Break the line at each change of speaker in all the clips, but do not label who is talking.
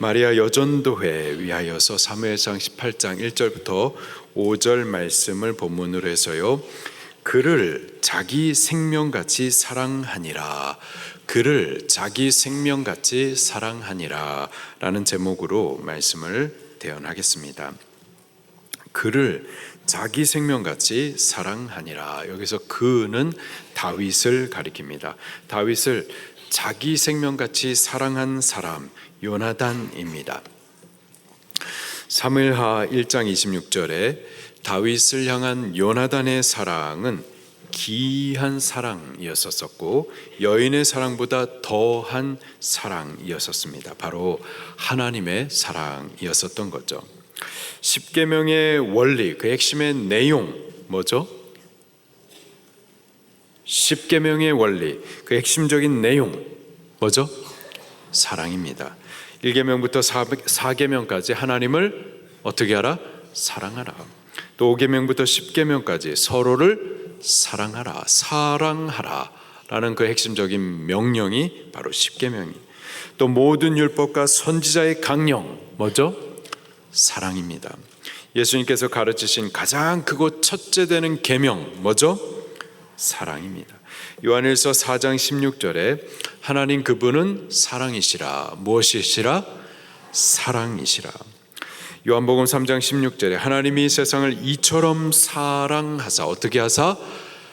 마리아 여전도회 위하여서 사무엘상 18장 1절부터 5절 말씀을 본문으로 해서요. 그를 자기 생명같이 사랑하니라. 그를 자기 생명같이 사랑하니라. 라는 제목으로 말씀을 대언하겠습니다. 그를 자기 생명같이 사랑하니라. 여기서 그는 다윗을 가리킵니다. 다윗을 자기 생명같이 사랑한 사람 요나단입니다. 사무엘하 1장 26절에 다윗을 향한 요나단의 사랑은 기이한 사랑이었었고 여인의 사랑보다 더한 사랑이었었습니다. 바로 하나님의 사랑이었었던 거죠. 십계명의 원리, 그 핵심의 내용 뭐죠? 십계명의 원리, 그 핵심적인 내용 뭐죠? 사랑입니다. 1계명부터 4계명까지 하나님을 어떻게 하라? 사랑하라. 또 5계명부터 10계명까지 서로를 사랑하라. 사랑하라. 라는 그 핵심적인 명령이 바로 10계명이. 또 모든 율법과 선지자의 강령 뭐죠? 사랑입니다. 예수님께서 가르치신 가장 크고 첫째 되는 계명 뭐죠? 사랑입니다. 요한일서 4장 16절에 하나님 그분은 사랑이시라. 무엇이시라? 사랑이시라. 요한복음 3장 16절에 하나님이 세상을 이처럼 사랑하사 어떻게 하사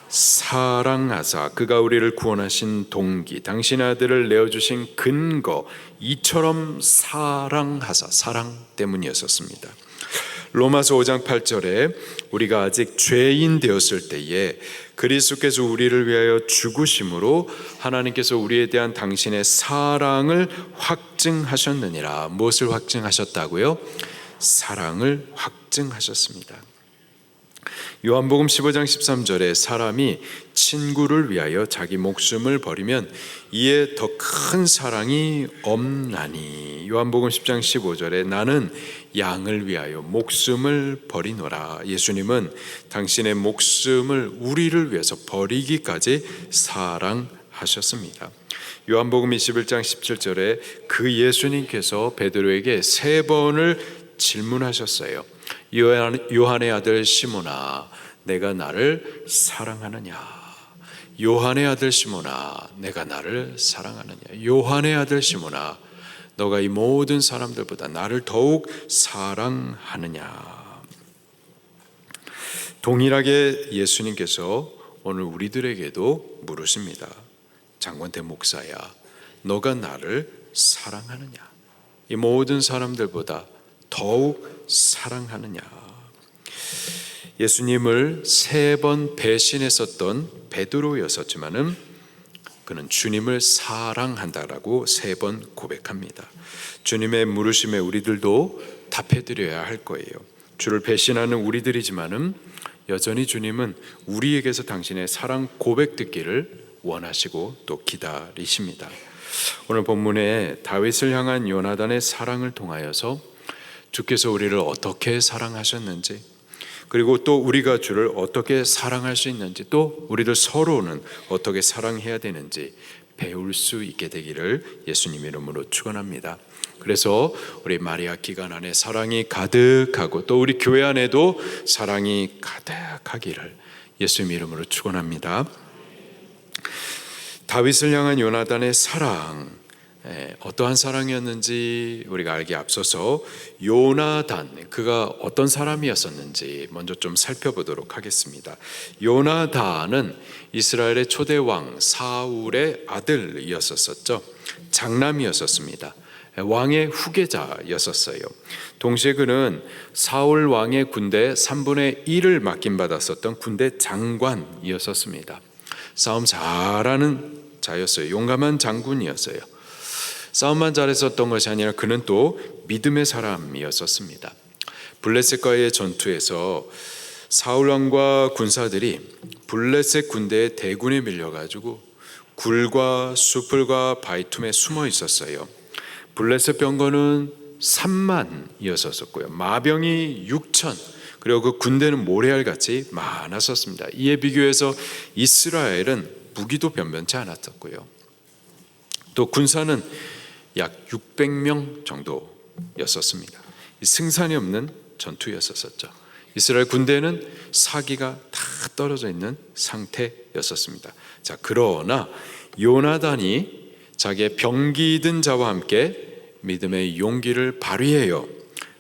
사랑하사 그가 우리를 구원하신 동기 당신의 아들을 내어 주신 근거 이처럼 사랑하사 사랑 때문이었었습니다. 로마서 5장 8절에 우리가 아직 죄인 되었을 때에 그리스도께서 우리를 위하여 죽으심으로 하나님께서 우리에 대한 당신의 사랑을 확증하셨느니라. 무엇을 확증하셨다고요? 사랑을 확증하셨습니다. 요한복음 15장 13절에 사람이 친구를 위하여 자기 목숨을 버리면 이에 더 큰 사랑이 없나니 요한복음 10장 15절에 나는 양을 위하여 목숨을 버리노라 예수님은 당신의 목숨을 우리를 위해서 버리기까지 사랑하셨습니다. 요한복음 21장 17절에 그 예수님께서 베드로에게 세 번을 질문하셨어요. 요한의 아들 시몬아, 내가 나를 사랑하느냐? 요한의 아들 시몬아, 내가 나를 사랑하느냐? 요한의 아들 시몬아, 너가 이 모든 사람들보다 나를 더욱 사랑하느냐? 동일하게 예수님께서 오늘 우리들에게도 물으십니다. 장관대 목사야, 너가 나를 사랑하느냐? 이 모든 사람들보다 더욱 사랑하느냐? 예수님을 세 번 배신했었던 베드로였었지만은 그는 주님을 사랑한다라고 세 번 고백합니다. 주님의 물으심에 우리들도 답해드려야 할 거예요. 주를 배신하는 우리들이지만은 여전히 주님은 우리에게서 당신의 사랑 고백 듣기를 원하시고 또 기다리십니다. 오늘 본문에 다윗을 향한 요나단의 사랑을 통하여서 주께서 우리를 어떻게 사랑하셨는지 그리고 또 우리가 주를 어떻게 사랑할 수 있는지 또 우리들 서로는 어떻게 사랑해야 되는지 배울 수 있게 되기를 예수님 이름으로 축원합니다. 그래서 우리 마리아 기간 안에 사랑이 가득하고 또 우리 교회 안에도 사랑이 가득하기를 예수님 이름으로 축원합니다. 다윗을 향한 요나단의 사랑 예, 어떠한 사랑이었는지 우리가 알기 앞서서 요나단 그가 어떤 사람이었었는지 먼저 좀 살펴보도록 하겠습니다. 요나단은 이스라엘의 초대 왕 사울의 아들이었었죠. 장남이었었습니다. 왕의 후계자였었어요. 동시에 그는 사울 왕의 군대 3분의 1을 맡김 받았었던 군대 장관이었었습니다. 싸움 잘하는 자였어요. 용감한 장군이었어요. 싸움만 잘했었던 것이 아니라 그는 또 믿음의 사람이었었습니다. 블레셋과의 전투에서 사울 왕과 군사들이 블레셋 군대의 대군에 밀려 가지고 굴과 수풀과 바위틈에 숨어 있었어요. 블레셋 병거는 3만이었었고요. 마병이 6천. 그리고 그 군대는 모래알같이 많았었습니다. 이에 비교해서 이스라엘은 무기도 변변치 않았었고요. 또 군사는 약 600명 정도 전투였었습니다. 이 승산이 없는 전투였었죠. 이스라엘 군대는 사기가 다 떨어져 있는 상태였었습니다. 자, 그러나 요나단이 자기의 병기 든 자와 함께 믿음의 용기를 발휘해요.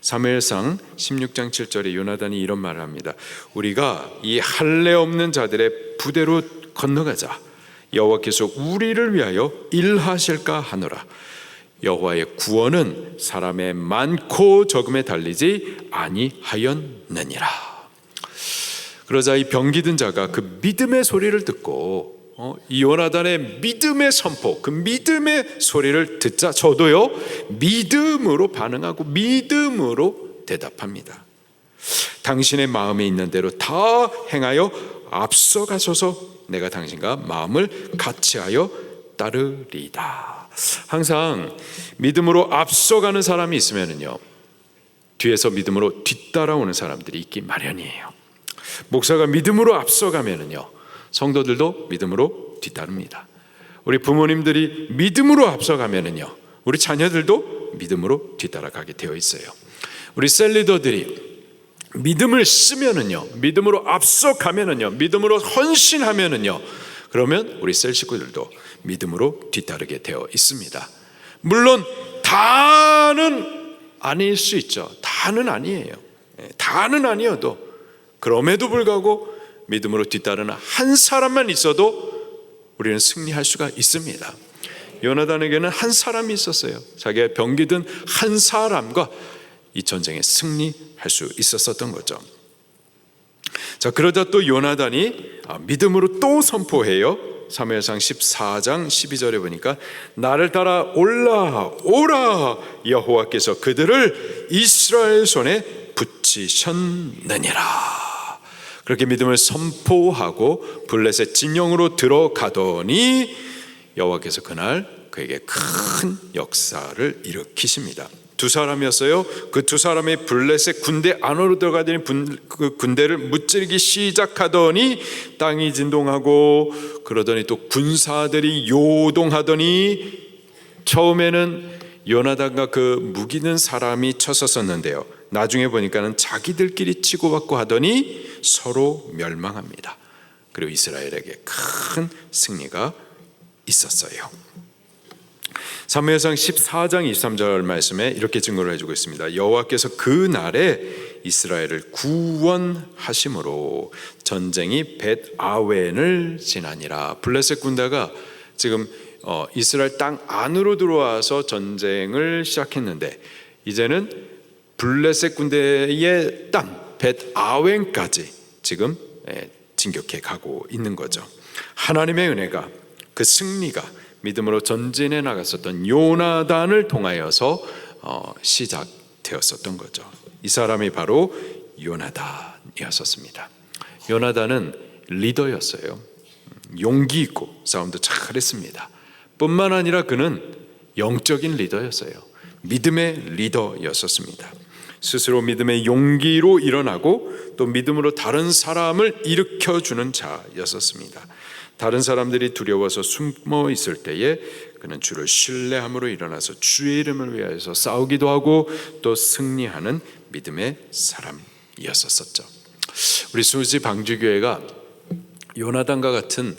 사무엘상 16장 7절에 요나단이 이런 말을 합니다. 우리가 이 할례 없는 자들의 부대로 건너가자. 여호와께서 우리를 위하여 일하실까 하노라. 여호와의 구원은 사람의 많고 적음에 달리지 아니하였느니라. 그러자 이 병기든 자가 그 믿음의 소리를 듣고 어, 이 요나단의 믿음의 선포, 그 믿음의 소리를 듣자 저도요 믿음으로 반응하고 믿음으로 대답합니다. 당신의 마음에 있는 대로 다 행하여 앞서가소서 내가 당신과 마음을 같이하여 따르리다. 항상 믿음으로 앞서가는 사람이 있으면은요 뒤에서 믿음으로 뒤따라오는 사람들이 있기 마련이에요. 목사가 믿음으로 앞서가면은요 성도들도 믿음으로 뒤따릅니다. 우리 부모님들이 믿음으로 앞서가면은요 우리 자녀들도 믿음으로 뒤따라가게 되어 있어요. 우리 셀리더들이 믿음을 쓰면은요, 믿음으로 앞서가면은요, 믿음으로 헌신하면은요, 그러면 우리 셀 식구들도 믿음으로 뒤따르게 되어 있습니다. 물론 다는 아닐 수 있죠. 다는 아니에요. 예, 다는 아니어도 그럼에도 불구하고 믿음으로 뒤따르는 한 사람만 있어도 우리는 승리할 수가 있습니다. 요나단에게는 한 사람이 있었어요. 자기가 병기든 한 사람과 이 전쟁에 승리할 수 있었었던 거죠. 자 그러다 또 요나단이 아, 믿음으로 또 선포해요. 사무엘상 14장 12절에 보니까 나를 따라 올라 오라 여호와께서 그들을 이스라엘 손에 붙이셨느니라. 그렇게 믿음을 선포하고 블레셋 진영으로 들어가더니 여호와께서 그날 그에게 큰 역사를 일으키십니다. 두 사람이었어요. 그 두 사람이 블레셋 군대 안으로 들어가더니 분, 그 군대를 무찌르기 시작하더니 땅이 진동하고 그러더니 또 군사들이 요동하더니 처음에는 요나단과 그 무기는 사람이 쳐섰었는데요. 나중에 보니까는 자기들끼리 치고받고 하더니 서로 멸망합니다. 그리고 이스라엘에게 큰 승리가 있었어요. 사무엘상 14장 23절 말씀에 이렇게 증거를 해주고 있습니다. 여호와께서 그 날에 이스라엘을 구원하심으로 전쟁이 벳 아웬을 지나니라. 블레셋 군대가 지금 어, 이스라엘 땅 안으로 들어와서 전쟁을 시작했는데 이제는 블레셋 군대의 땅 벳 아웬까지 지금 예, 진격해 가고 있는 거죠. 하나님의 은혜가 그 승리가 믿음으로 전진해 나갔었던 요나단을 통하여서 어, 시작되었었던 거죠. 이 사람이 바로 요나단이었었습니다. 요나단은 리더였어요. 용기 있고 싸움도 잘했습니다. 뿐만 아니라 그는 영적인 리더였어요. 믿음의 리더였었습니다. 스스로 믿음의 용기로 일어나고 또 믿음으로 다른 사람을 일으켜 주는 자였었습니다. 다른 사람들이 두려워서 숨어 있을 때에 그는 주를 신뢰함으로 일어나서 주의 이름을 위하여서 싸우기도 하고 또 승리하는 믿음의 사람이었었죠. 우리 수지 방주교회가 요나단과 같은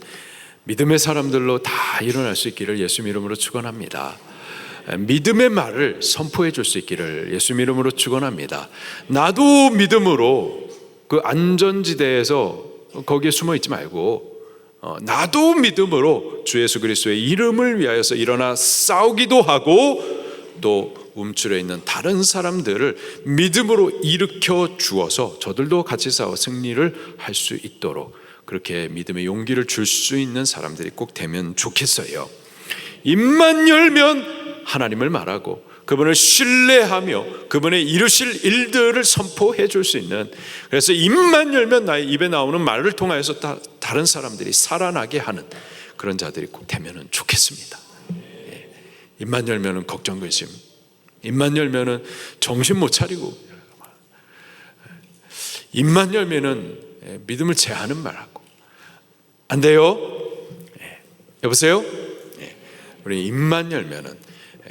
믿음의 사람들로 다 일어날 수 있기를 예수 이름으로 축원합니다. 믿음의 말을 선포해 줄 수 있기를 예수 이름으로 축원합니다. 나도 믿음으로 그 안전지대에서 거기에 숨어 있지 말고 어, 나도 믿음으로 주 예수 그리스도의 이름을 위하여서 일어나 싸우기도 하고 또 움츠려 있는 다른 사람들을 믿음으로 일으켜 주어서 저들도 같이 싸워 승리를 할 수 있도록 그렇게 믿음의 용기를 줄 수 있는 사람들이 꼭 되면 좋겠어요. 입만 열면 하나님을 말하고 그분을 신뢰하며 그분의 이루실 일들을 선포해 줄 수 있는 그래서 입만 열면 나의 입에 나오는 말을 통하여서 다, 다른 사람들이 살아나게 하는 그런 자들이 꼭 되면 좋겠습니다. 예. 입만 열면은 걱정 근심, 입만 열면은 정신 못 차리고, 입만 열면은 예, 믿음을 제하는 말하고 안 돼요. 예. 여보세요. 우리 입만 열면은 예,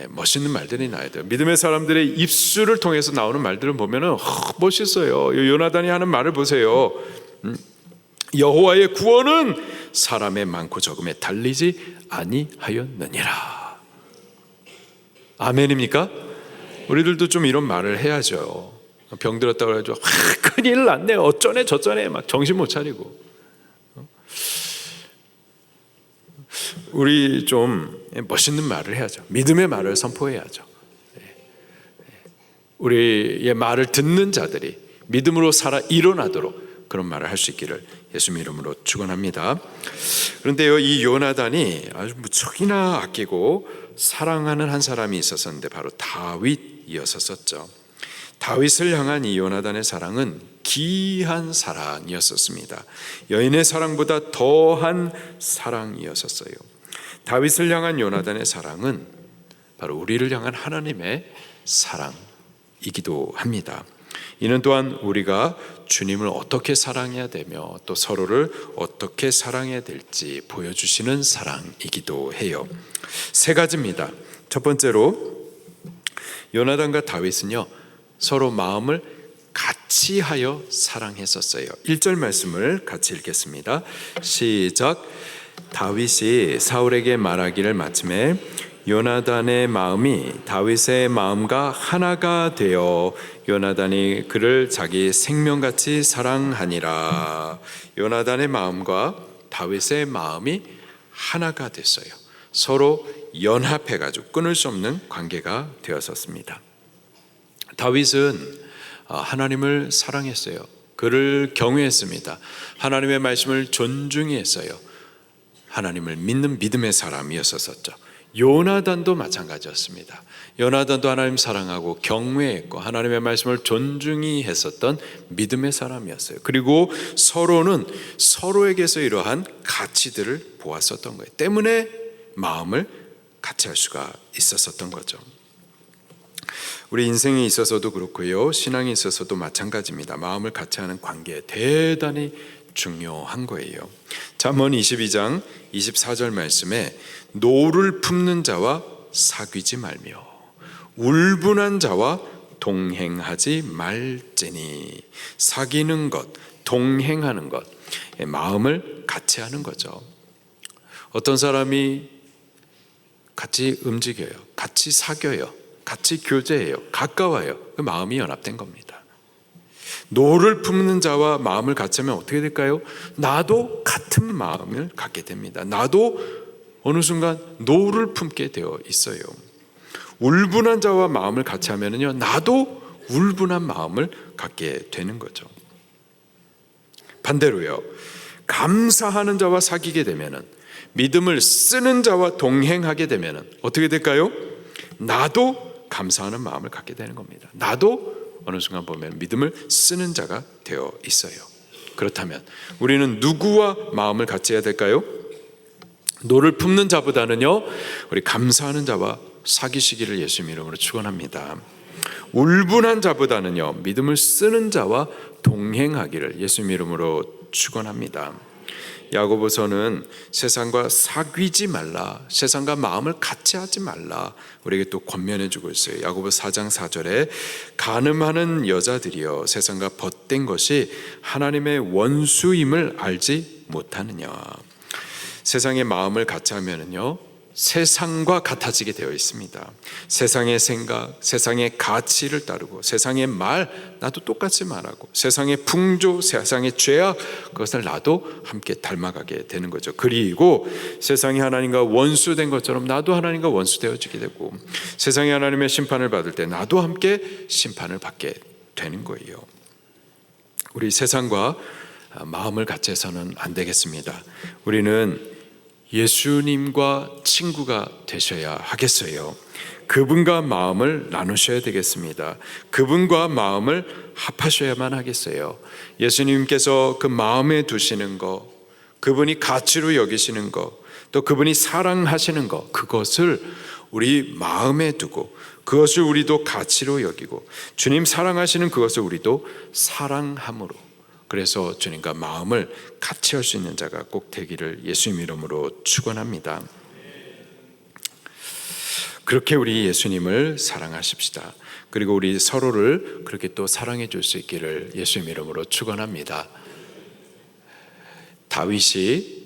멋있는 말들이 나야 돼요. 믿음의 사람들의 입술을 통해서 나오는 말들을 보면은 허, 멋있어요. 요 요나단이 하는 말을 보세요. 음, 여호와의 구원은 사람의 많고 적음에 달리지 아니하였느니라. 아멘입니까? 우리들도 좀 이런 말을 해야죠. 병 들었다 그래가지고 아, 큰일 났네 어쩌네 저쩌네 막 정신 못 차리고 우리 좀 멋있는 말을 해야죠. 믿음의 말을 선포해야죠. 우리의 말을 듣는 자들이 믿음으로 살아 일어나도록 그런 말을 할 수 있기를 예수님 이름으로 축원합니다. 그런데요 이 요나단이 아주 무척이나 아끼고 사랑하는 한 사람이 있었었는데 바로 다윗이었었죠. 다윗을 향한 이 요나단의 사랑은 기한 사랑이었었습니다. 여인의 사랑보다 더한 사랑이었었어요. 다윗을 향한 요나단의 사랑은 바로 우리를 향한 하나님의 사랑이기도 합니다. 이는 또한 우리가 주님을 어떻게 사랑해야 되며 또 서로를 어떻게 사랑해야 될지 보여주시는 사랑이기도 해요. 세 가지입니다. 첫 번째로 요나단과 다윗은요 서로 마음을 같이 하여 사랑했었어요. 1절 말씀을 같이 읽겠습니다. 시작. 다윗이 사울에게 말하기를 마침에 요나단의 마음이 다윗의 마음과 하나가 되어 요나단이 그를 자기 생명같이 사랑하니라. 요나단의 마음과 다윗의 마음이 하나가 됐어요. 서로 연합해 가지고 끊을 수 없는 관계가 되었었습니다. 다윗은 아, 하나님을 사랑했어요. 그를 경외했습니다. 하나님의 말씀을 존중히 했어요. 하나님을 믿는 믿음의 사람이었었죠. 요나단도 마찬가지였습니다. 요나단도 하나님 사랑하고 경외했고 하나님의 말씀을 존중히 했었던 믿음의 사람이었어요. 그리고 서로는 서로에게서 이러한 가치들을 보았었던 거예요. 때문에 마음을 같이 할 수가 있었었던 거죠. 우리 인생에 있어서도 그렇고요. 신앙에 있어서도 마찬가지입니다. 마음을 같이 하는 관계 대단히 중요한 거예요. 잠언 22장 24절 말씀에 노를 품는 자와 사귀지 말며 울분한 자와 동행하지 말지니 사귀는 것, 동행하는 것, 마음을 같이 하는 거죠. 어떤 사람이 같이 움직여요. 같이 사겨요. 같이 교제해요. 가까워요. 그 마음이 연합된 겁니다. 노를 품는 자와 마음을 같이 하면 어떻게 될까요? 나도 같은 마음을 갖게 됩니다. 나도 어느 순간 노를 품게 되어 있어요. 울분한 자와 마음을 같이 하면은요, 나도 울분한 마음을 갖게 되는 거죠. 반대로요, 감사하는 자와 사귀게 되면은 믿음을 쓰는 자와 동행하게 되면은 어떻게 될까요? 나도 감사하는 마음을 갖게 되는 겁니다. 나도 어느 순간 보면 믿음을 쓰는 자가 되어 있어요. 그렇다면 우리는 누구와 마음을 같이 해야 될까요? 노를 품는 자보다는요, 우리 감사하는 자와 사귀시기를 예수님 이름으로 축원합니다. 울분한 자보다는요, 믿음을 쓰는 자와 동행하기를 예수님 이름으로 축원합니다. 야고보서는 세상과 사귀지 말라, 세상과 마음을 같이 하지 말라 우리에게 또 권면해 주고 있어요. 야고보 4장 4절에 가늠하는 여자들이여 세상과 벗된 것이 하나님의 원수임을 알지 못하느냐. 세상의 마음을 같이 하면은요. 세상과 같아지게 되어 있습니다. 세상의 생각, 세상의 가치를 따르고 세상의 말 나도 똑같이 말하고 세상의 풍조, 세상의 죄악 그것을 나도 함께 닮아가게 되는 거죠. 그리고 세상이 하나님과 원수된 것처럼 나도 하나님과 원수되어지게 되고 세상이 하나님의 심판을 받을 때 나도 함께 심판을 받게 되는 거예요. 우리 세상과 마음을 같이 해서는 안 되겠습니다. 우리는 예수님과 친구가 되셔야 하겠어요. 그분과 마음을 나누셔야 되겠습니다. 그분과 마음을 합하셔야만 하겠어요. 예수님께서 그 마음에 두시는 거, 그분이 가치로 여기시는 거, 또 그분이 사랑하시는 거, 그것을 우리 마음에 두고 그것을 우리도 가치로 여기고 주님 사랑하시는 그것을 우리도 사랑함으로 그래서 주님과 마음을 같이 할 수 있는 자가 꼭 되기를 예수님 이름으로 축원합니다. 그렇게 우리 예수님을 사랑하십시다. 그리고 우리 서로를 그렇게 또 사랑해 줄 수 있기를 예수님 이름으로 축원합니다. 다윗이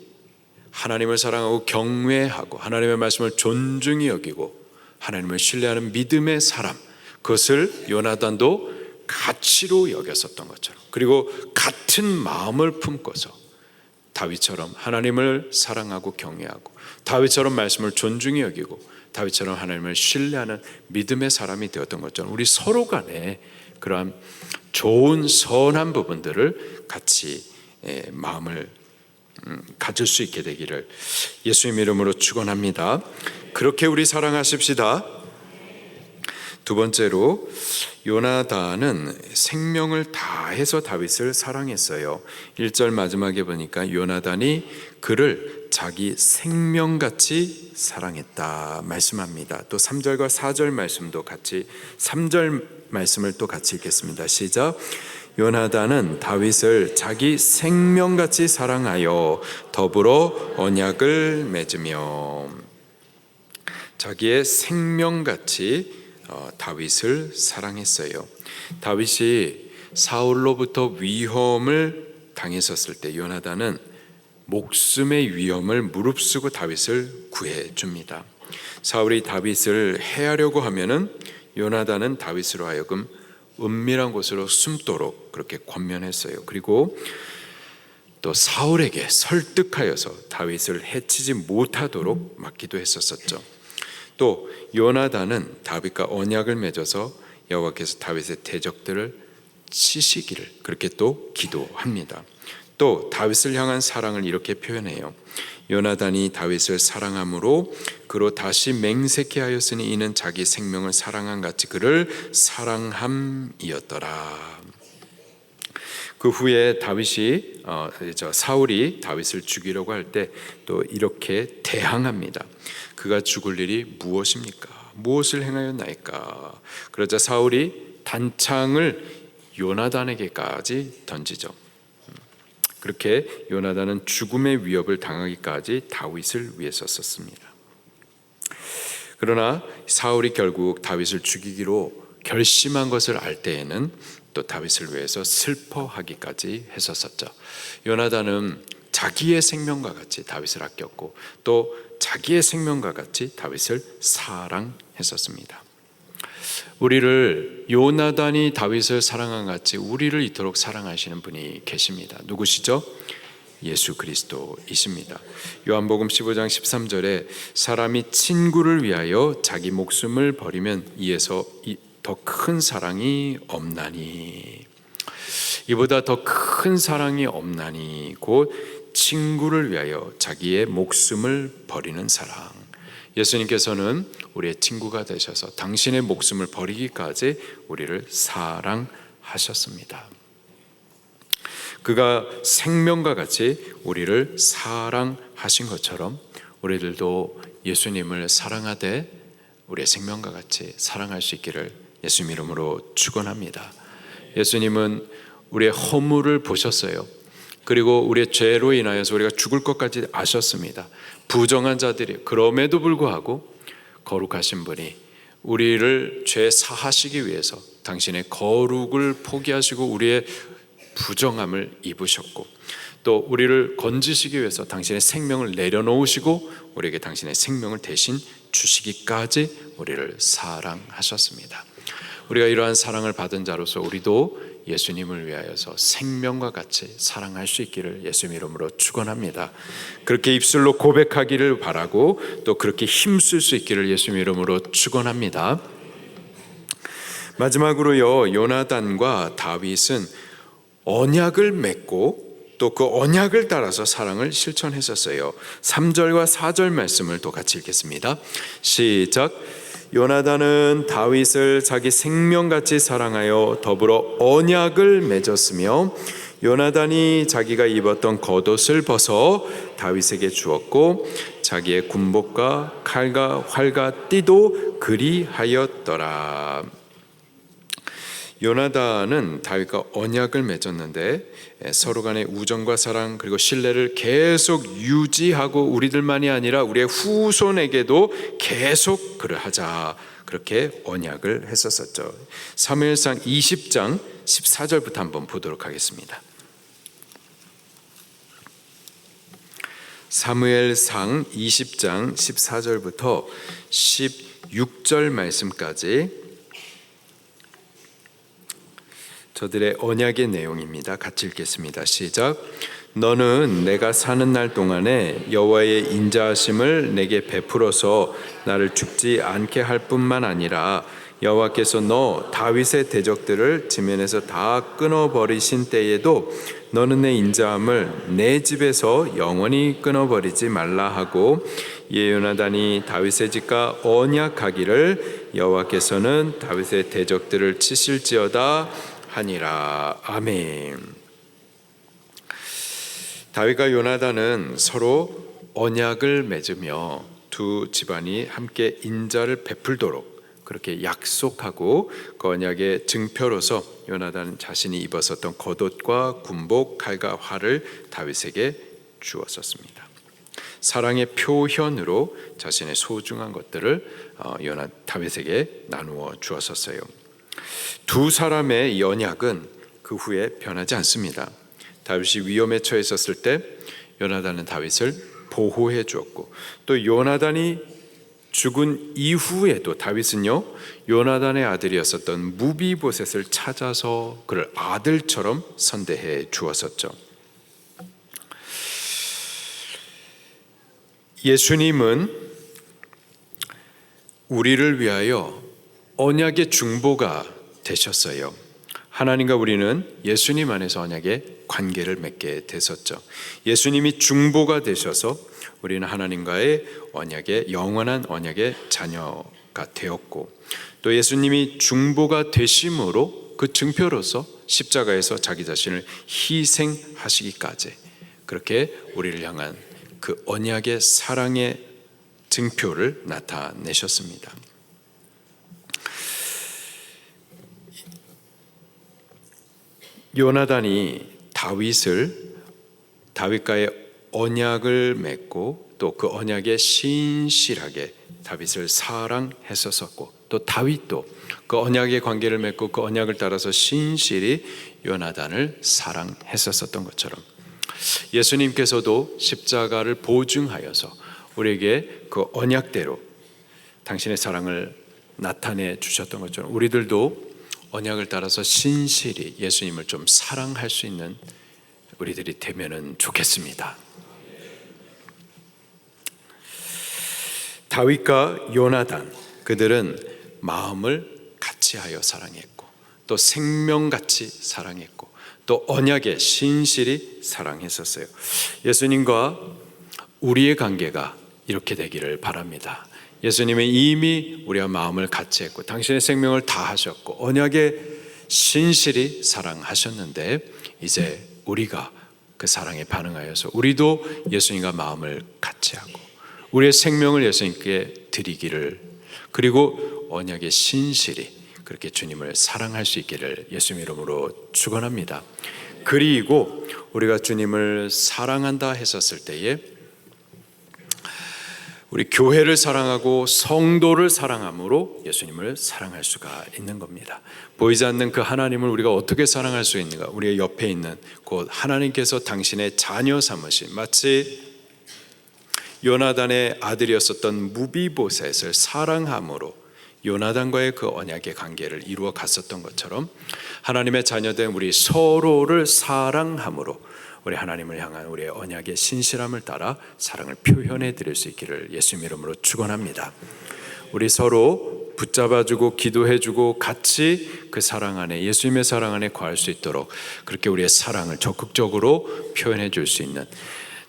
하나님을 사랑하고 경외하고 하나님의 말씀을 존중히 여기고 하나님을 신뢰하는 믿음의 사람 그것을 요나단도 가치로 여겼었던 것처럼 그리고 같은 마음을 품고서 다윗처럼 하나님을 사랑하고 경외하고 다윗처럼 말씀을 존중히 여기고 다윗처럼 하나님을 신뢰하는 믿음의 사람이 되었던 것처럼 우리 서로 간에 그러한 좋은 선한 부분들을 같이 예, 마음을 음, 가질 수 있게 되기를 예수님 이름으로 축원합니다. 그렇게 우리 사랑하십시다. 두 번째로 요나단은 생명을 다해서 다윗을 사랑했어요. 1절 마지막에 보니까 요나단이 그를 자기 생명같이 사랑했다 말씀합니다. 또 3절과 4절 말씀도 같이 3절 말씀을 또 같이 읽겠습니다. 시작. 요나단은 다윗을 자기 생명같이 사랑하여 더불어 언약을 맺으며 자기의 생명같이 어, 다윗을 사랑했어요. 다윗이 사울로부터 위험을 당했었을 때 요나단은 목숨의 위험을 무릅쓰고 다윗을 구해 줍니다. 사울이 다윗을 해하려고 하면은 요나단은 다윗으로 하여금 은밀한 곳으로 숨도록 그렇게 권면했어요. 그리고 또 사울에게 설득하여서 다윗을 해치지 못하도록 막기도 했었었죠. 또 요나단은 다윗과 언약을 맺어서 여호와께서 다윗의 대적들을 치시기를 그렇게 또 기도합니다. 또 다윗을 향한 사랑을 이렇게 표현해요. 요나단이 다윗을 사랑함으로 그로 다시 맹세케 하였으니 이는 자기 생명을 사랑한 같이 그를 사랑함이었더라. 그 후에 다윗이 어, 저 사울이 다윗을 죽이려고 할 때 또 이렇게 대항합니다. 그가 죽을 일이 무엇입니까? 무엇을 행하였나이까? 그러자 사울이 단창을 요나단에게까지 던지죠. 그렇게 요나단은 죽음의 위협을 당하기까지 다윗을 위해서 썼습니다. 그러나 사울이 결국 다윗을 죽이기로 결심한 것을 알 때에는 또 다윗을 위해서 슬퍼하기까지 했었었죠. 요나단은 자기의 생명과 같이 다윗을 아꼈고 또 자기의 생명과 같이 다윗을 사랑했었습니다. 우리를 요나단이 다윗을 사랑한 같이 우리를 이토록 사랑하시는 분이 계십니다. 누구시죠? 예수 그리스도이십니다. 요한복음 15장 13절에 사람이 친구를 위하여 자기 목숨을 버리면 이에서 더 큰 사랑이 없나니 이보다 더 큰 사랑이 없나니 곧 친구를 위하여 자기의 목숨을 버리는 사랑. 예수님께서는 우리의 친구가 되셔서 당신의 목숨을 버리기까지 우리를 사랑하셨습니다. 그가 생명과 같이 우리를 사랑하신 것처럼 우리들도 예수님을 사랑하되 우리의 생명과 같이 사랑할 수 있기를 예수님 이름으로 축원합니다. 예수님은 우리의 허물을 보셨어요. 그리고 우리의 죄로 인하여서 우리가 죽을 것까지 아셨습니다. 부정한 자들이 그럼에도 불구하고 거룩하신 분이 우리를 죄 사하시기 위해서 당신의 거룩을 포기하시고 우리의 부정함을 입으셨고 또 우리를 건지시기 위해서 당신의 생명을 내려놓으시고 우리에게 당신의 생명을 대신 주시기까지 우리를 사랑하셨습니다. 우리가 이러한 사랑을 받은 자로서 우리도 예수님을 위하여서 생명과 같이 사랑할 수 있기를 예수님 이름으로 축원합니다. 그렇게 입술로 고백하기를 바라고 또 그렇게 힘쓸 수 있기를 예수님 이름으로 축원합니다. 마지막으로요 요나단과 다윗은 언약을 맺고 또 그 언약을 따라서 사랑을 실천했었어요. 3절과 4절 말씀을 또 같이 읽겠습니다. 시작. 요나단은 다윗을 자기 생명같이 사랑하여 더불어 언약을 맺었으며 요나단이 자기가 입었던 겉옷을 벗어 다윗에게 주었고 자기의 군복과 칼과 활과 띠도 그리하였더라. 요나단은 다윗과 언약을 맺었는데 에, 서로 간의 우정과 사랑 그리고 신뢰를 계속 유지하고 우리들만이 아니라 우리의 후손에게도 계속 그를 하자 그렇게 언약을 했었었죠. 사무엘상 20장 14절부터 한번 보도록 하겠습니다. 사무엘상 20장 14절부터 16절 말씀까지 저들의 언약의 내용입니다. 같이 읽겠습니다. 시작. 너는 내가 사는 날 동안에 여호와의 인자하심을 내게 베풀어서 나를 죽지 않게 할 뿐만 아니라 여호와께서 너 다윗의 대적들을 지면에서 다 끊어 버리신 때에도 너는 내 인자함을 내 집에서 영원히 끊어 버리지 말라 하고 예요나단이 다윗의 집과 언약하기를 여호와께서는 다윗의 대적들을 치실지어다 하니라 아멘. 다윗과 요나단은 서로 언약을 맺으며 두 집안이 함께 인자를 베풀도록 그렇게 약속하고 그 언약의 증표로서 요나단 자신이 입었었던 겉옷과 군복, 칼과 활을 다윗에게 주었었습니다. 사랑의 표현으로 자신의 소중한 것들을 어, 요나 다윗에게 나누어 주었었어요. 두 사람의 연약은 그 후에 변하지 않습니다. 다윗이 위험에 처해 있었을 때 요나단은 다윗을 보호해 주었고 또 요나단이 죽은 이후에도 다윗은요 요나단의 아들이었었던 무비보셋을 찾아서 그를 아들처럼 선대해 주었었죠. 예수님은 우리를 위하여 언약의 중보가 되셨어요. 하나님과 우리는 예수님 안에서 언약의 관계를 맺게 됐었죠. 예수님이 중보가 되셔서 우리는 하나님과의 언약의 영원한 언약의 자녀가 되었고 또 예수님이 중보가 되심으로 그 증표로서 십자가에서 자기 자신을 희생하시기까지 그렇게 우리를 향한 그 언약의 사랑의 증표를 나타내셨습니다. 요나단이 다윗을 다윗과의 언약을 맺고 또 그 언약에 신실하게 다윗을 사랑했었었고 또 다윗도 그 언약의 관계를 맺고 그 언약을 따라서 신실히 요나단을 사랑했었었던 것처럼 예수님께서도 십자가를 보증하여서 우리에게 그 언약대로 당신의 사랑을 나타내 주셨던 것처럼 우리들도 언약을 따라서 신실히 예수님을 좀 사랑할 수 있는 우리들이 되면은 좋겠습니다. 다윗과 요나단 그들은 마음을 같이하여 사랑했고 또 생명같이 사랑했고 또 언약에 신실히 사랑했었어요. 예수님과 우리의 관계가 이렇게 되기를 바랍니다. 예수님은 이미 우리와 마음을 같이 했고 당신의 생명을 다 하셨고 언약에 신실히 사랑하셨는데 이제 우리가 그 사랑에 반응하여서 우리도 예수님과 마음을 같이 하고 우리의 생명을 예수님께 드리기를 그리고 언약의 신실히 그렇게 주님을 사랑할 수 있기를 예수님 이름으로 축원합니다. 그리고 우리가 주님을 사랑한다 했었을 때에 우리 교회를 사랑하고 성도를 사랑함으로 예수님을 사랑할 수가 있는 겁니다. 보이지 않는 그 하나님을 우리가 어떻게 사랑할 수 있는가? 우리의 옆에 있는 곧 하나님께서 당신의 자녀 삼으신 마치 요나단의 아들이었었던 무비보셋을 사랑함으로 요나단과의 그 언약의 관계를 이루어 갔었던 것처럼 하나님의 자녀된 우리 서로를 사랑함으로 우리 하나님을 향한 우리의 언약의 신실함을 따라 사랑을 표현해 드릴 수 있기를 예수님 이름으로 축원합니다. 우리 서로 붙잡아주고 기도해주고 같이 그 사랑 안에 예수님의 사랑 안에 거할 수 있도록 그렇게 우리의 사랑을 적극적으로 표현해 줄 수 있는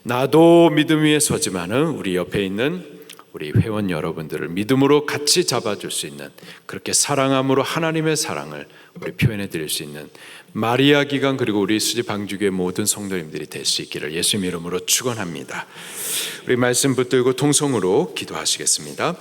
나도 믿음 위에 서지만은 우리 옆에 있는 우리 회원 여러분들을 믿음으로 같이 잡아줄 수 있는 그렇게 사랑함으로 하나님의 사랑을 우리 표현해 드릴 수 있는 마리아 기간 그리고 우리 수지 방주교의 모든 성도님들이 될 수 있기를 예수님 이름으로 축원합니다. 우리 말씀 붙들고 통성으로 기도하시겠습니다.